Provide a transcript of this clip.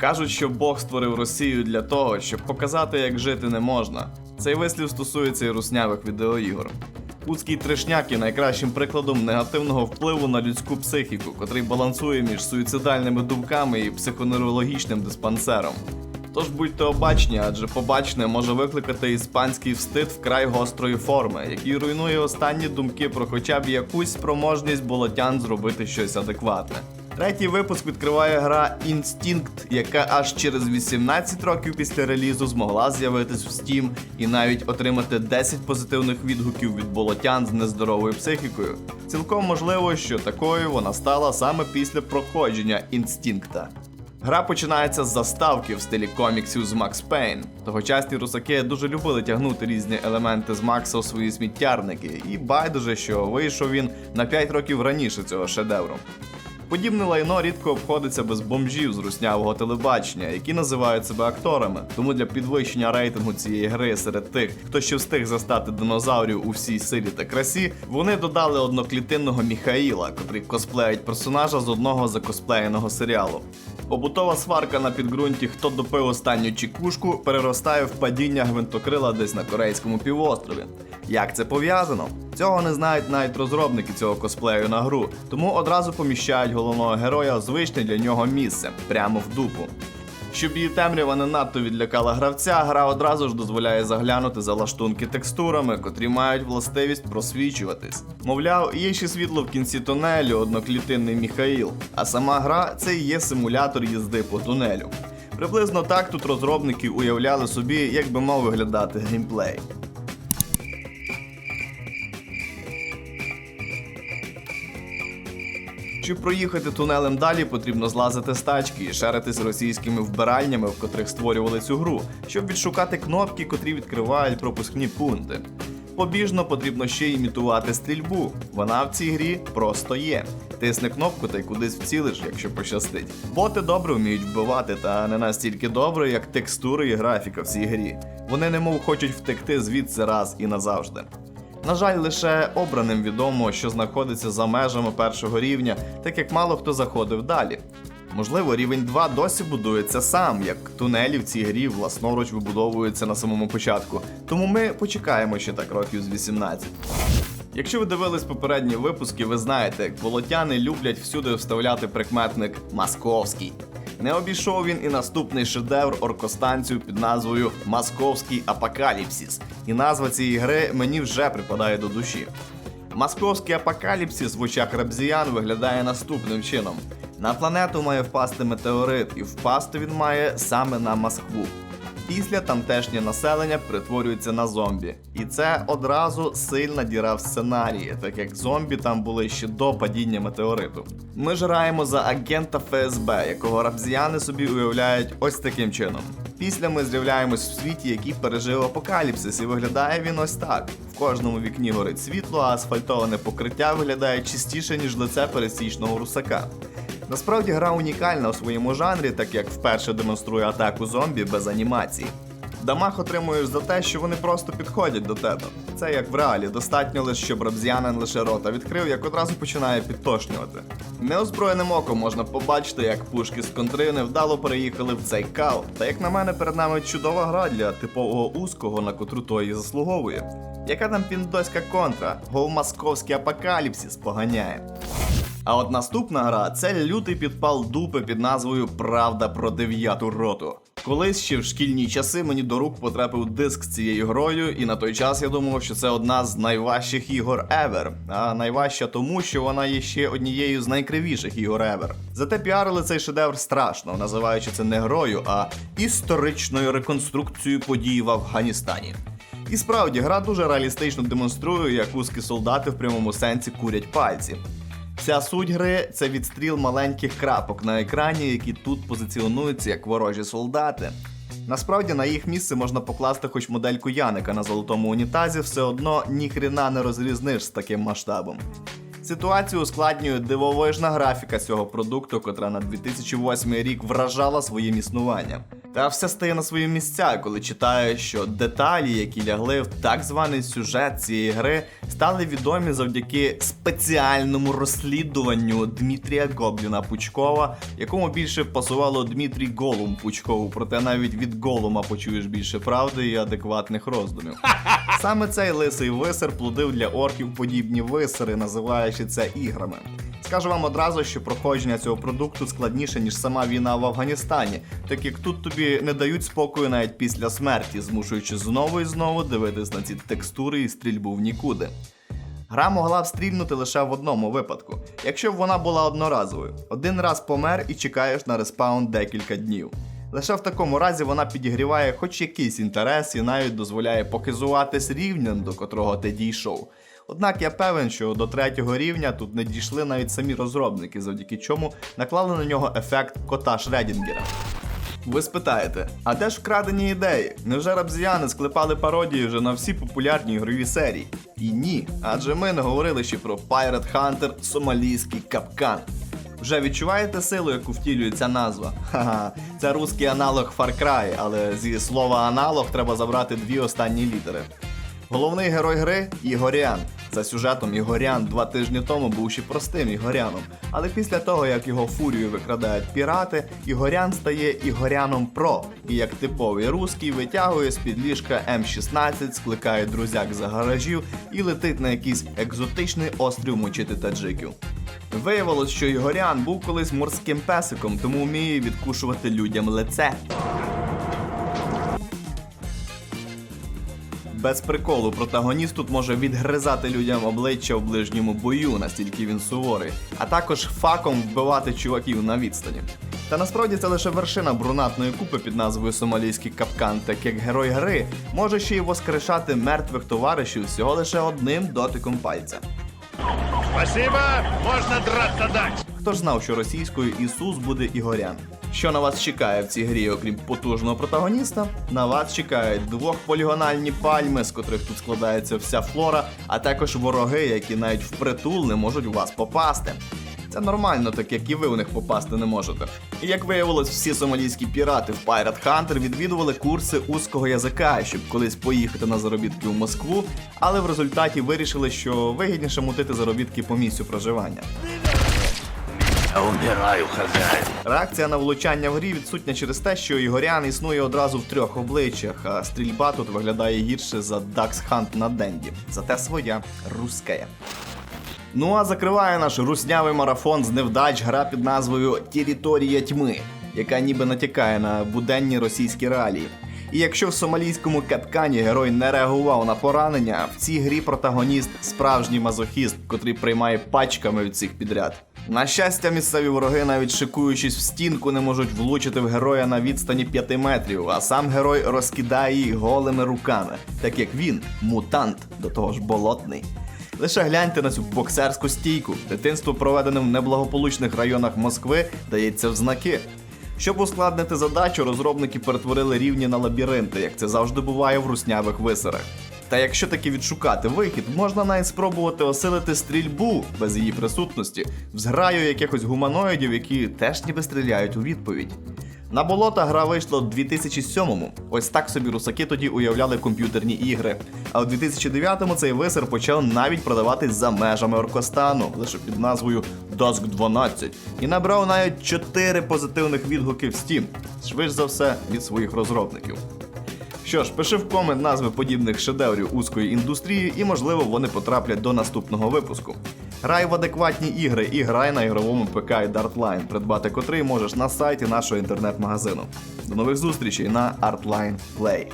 Кажуть, що Бог створив Росію для того, щоб показати, як жити не можна. Цей вислів стосується і руснявих відеоігор. Путський трешняк є найкращим прикладом негативного впливу на людську психіку, котрий балансує між суїцидальними думками і психоневрологічним диспансером. Тож будьте обачні, адже побачне може викликати іспанський встид вкрай гострої форми, який руйнує останні думки про хоча б якусь спроможність болотян зробити щось адекватне. Третій випуск відкриває гра Instinct, яка аж через 18 років після релізу змогла з'явитись в Steam і навіть отримати 10 позитивних відгуків від болотян з нездоровою психікою. Цілком можливо, що такою вона стала саме після проходження інстинкта. Гра починається з заставки в стилі коміксів з Макс Пейн. Тогочасні русаки дуже любили тягнути різні елементи з Макса у свої сміттярники, і байдуже, що вийшов він на 5 років раніше цього шедевру. Подібне лайно рідко обходиться без бомжів з руснявого телебачення, які називають себе акторами. Тому для підвищення рейтингу цієї гри серед тих, хто ще встиг застати динозаврів у всій силі та красі, вони додали одноклітинного Міхаїла, котрий косплеїть персонажа з одного закосплеєного серіалу. Побутова сварка на підґрунті, хто допив останню чекушку, переростає в падіння гвинтокрила десь на корейському півострові. Як це пов'язано? Цього не знають навіть розробники цього косплею на гру, тому одразу поміщають головного героя звичне для нього місце прямо в дупу. Щоб її темрява не надто відлякала гравця, гра одразу ж дозволяє заглянути за лаштунки текстурами, котрі мають властивість просвічуватись. Мовляв, є ще світло в кінці тунелю, одноклітинний Міхаїл, а сама гра це і є симулятор їзди по тунелю. Приблизно так тут розробники уявляли собі, як би мав виглядати геймплей. Щоб проїхати тунелем далі, потрібно злазити з тачки і шаритись російськими вбиральнями, в котрих створювали цю гру, щоб відшукати кнопки, котрі відкривають пропускні пункти. Побіжно потрібно ще імітувати стрільбу. Вона в цій грі просто є. Тисни кнопку та й кудись вцілиш, якщо пощастить. Боти добре вміють вбивати, та не настільки добре, як текстури і графіка в цій грі. Вони немов хочуть втекти звідси раз і назавжди. На жаль, лише обраним відомо, що знаходиться за межами першого рівня, так як мало хто заходив далі. Можливо, рівень 2 досі будується сам, як тунелі в цій грі власноруч вибудовуються на самому початку. Тому ми почекаємо ще так років з 18. Якщо ви дивились попередні випуски, ви знаєте, як болотяни люблять всюди вставляти прикметник Московський. Не обійшов він і наступний шедевр оркостанцію під назвою Московський Апокаліпсис. І назва цієї гри мені вже припадає до душі. Московський апокаліпсис в очах рабзіян виглядає наступним чином: на планету має впасти метеорит, і впасти він має саме на Москву. Після тамтешнє населення перетворюється на зомбі. І це одразу сильна діра в сценарії, так як зомбі там були ще до падіння метеориту. Ми ж граємо за агента ФСБ, якого рабзіяни собі уявляють ось таким чином. Після ми з'являємось в світі, який пережив апокаліпсис, і виглядає він ось так: в кожному вікні горить світло, а асфальтоване покриття виглядає чистіше, ніж лице пересічного русака. Насправді гра унікальна у своєму жанрі, так як вперше демонструє атаку зомбі без анімації. Дамаг отримуєш за те, що вони просто підходять до тебе. Це як в реалі, достатньо лише, щоб рабзіянин лише рота відкрив, як одразу починає підтошнювати. Неозброєним оком можна побачити, як пушки з контри невдало переїхали в цей кал. Та як на мене, перед нами чудова гра для типового узкого, на котру то і заслуговує. Яка там піндоська контра? Гол московський апокаліпсис поганяє. А от наступна гра це лютий підпал дупи під назвою Правда про дев'яту роту. Колись ще в шкільні часи мені до рук потрапив диск з цією грою, і на той час я думав, що це одна з найважчих ігор ever. А найважча тому, що вона є ще однією з найкривіших ігор ever. Зате піарили цей шедевр страшно, називаючи це не грою, а історичною реконструкцією подій в Афганістані. І справді, гра дуже реалістично демонструє, як узкі солдати в прямому сенсі курять пальці. Вся суть гри це відстріл маленьких крапок на екрані, які тут позиціонуються як ворожі солдати. Насправді на їх місце можна покласти хоч модельку Яника на золотому унітазі, все одно ніхрена не розрізниш з таким масштабом. Ситуацію ускладнює дивовижна графіка цього продукту, котра на 2008 рік вражала своїм існуванням. Та все стає на свої місця, коли читаєш, що деталі, які лягли в так званий сюжет цієї гри, стали відомі завдяки спеціальному розслідуванню Дмитрія Гобліна Пучкова, якому більше пасувало Дмитрій Голум Пучкову, проте навіть від Голума почуєш більше правди і адекватних роздумів. Саме цей лисий висер плодив для орків подібні висери, називаючи це іграми. Скажу вам одразу, що проходження цього продукту складніше, ніж сама війна в Афганістані, так як тут тобі не дають спокою навіть після смерті, змушуючи знову і знову дивитись на ці текстури і стрільбу в нікуди. Гра могла б стрільнути лише в одному випадку, якщо б вона була одноразовою. Один раз помер і чекаєш на респаун декілька днів. Лише в такому разі вона підігріває хоч якийсь інтерес і навіть дозволяє показуватись рівнем, до котрого ти дійшов. Однак я певен, що до третього рівня тут не дійшли навіть самі розробники, завдяки чому наклали на нього ефект кота Шредінгера. Ви спитаєте, а де ж вкрадені ідеї? Невже рабзіяни склепали пародії вже на всі популярні ігрові серії? І ні, адже ми не говорили ще про Pirate Hunter Сомалійський капкан. Вже відчуваєте силу, яку втілює ця назва? Ха-ха, це русський аналог Far Cry, але зі слова аналог треба забрати дві останні літери. Головний герой гри Ігорян. За сюжетом Ігорян два тижні тому був ще простим Ігоряном. Але після того, як його фурію викрадають пірати, Ігорян стає Ігоряном Про. І як типовий русський витягує з-під ліжка М16, скликає друзяк за гаражів і летить на якийсь екзотичний острів мочити таджиків. Виявилось, що Ігорян був колись морським песиком, тому вміє відкушувати людям лице. Без приколу протагоніст тут може відгризати людям обличчя в ближньому бою, настільки він суворий, а також факом вбивати чуваків на відстані. Та насправді це лише вершина брунатної купи під назвою Сомалійський капкан, так як герой гри може ще й воскрешати мертвих товаришів всього лише одним дотиком пальця. Спасибо, можно драться дальше. Хто ж знав, що російською Ісус буде Ігорян? Що на вас чекає в цій грі, окрім потужного протагоніста? На вас чекають двохполігональні пальми, з котрих тут складається вся флора, а також вороги, які навіть впритул не можуть у вас попасти. Це нормально, так як і ви у них попасти не можете. І як виявилось, всі сомалійські пірати в Pirate Hunter відвідували курси узкого язика, щоб колись поїхати на заробітки в Москву, але в результаті вирішили, що вигідніше мутити заробітки по місцю проживання. Я умираю, хозяин. Реакція на влучання в грі відсутня через те, що Ігорян існує одразу в трьох обличчях, а стрільба тут виглядає гірше за Dax Hunt на Денді. Зате своя руская. Ну а закриває наш руснявий марафон з невдач гра під назвою Територія тьми, яка ніби натякає на буденні російські реалії. І якщо в сомалійському капкані герой не реагував на поранення, в цій грі протагоніст справжній мазохіст, котрий приймає пачками від цих підряд. На щастя, місцеві вороги, навіть шикуючись в стінку, не можуть влучити в героя на відстані 5 метрів, а сам герой розкидає їх голими руками, так як він мутант, до того ж болотний. Лише гляньте на цю боксерську стійку. Дитинство, проведене в неблагополучних районах Москви, дається в знаки. Щоб ускладнити задачу, розробники перетворили рівні на лабіринти, як це завжди буває в руснявих висерах. Та якщо таки відшукати вихід, можна навіть спробувати осилити стрільбу без її присутності в зграю якихось гуманоїдів, які теж ніби стріляють у відповідь. На болота гра вийшла у 2007-му. Ось так собі русаки тоді уявляли комп'ютерні ігри. А у 2009-му цей висер почав навіть продаватись за межами Оркостану, лише під назвою Dusk 12, і набрав навіть 4 позитивних відгуки в Steam, швидше за все від своїх розробників. Що ж, пиши в комент назви подібних шедеврів узкої індустрії, і можливо вони потраплять до наступного випуску. Грай в адекватні ігри і грай на ігровому ПК і Dartline, придбати котрий можеш на сайті нашого інтернет-магазину. До нових зустрічей на Artline Play.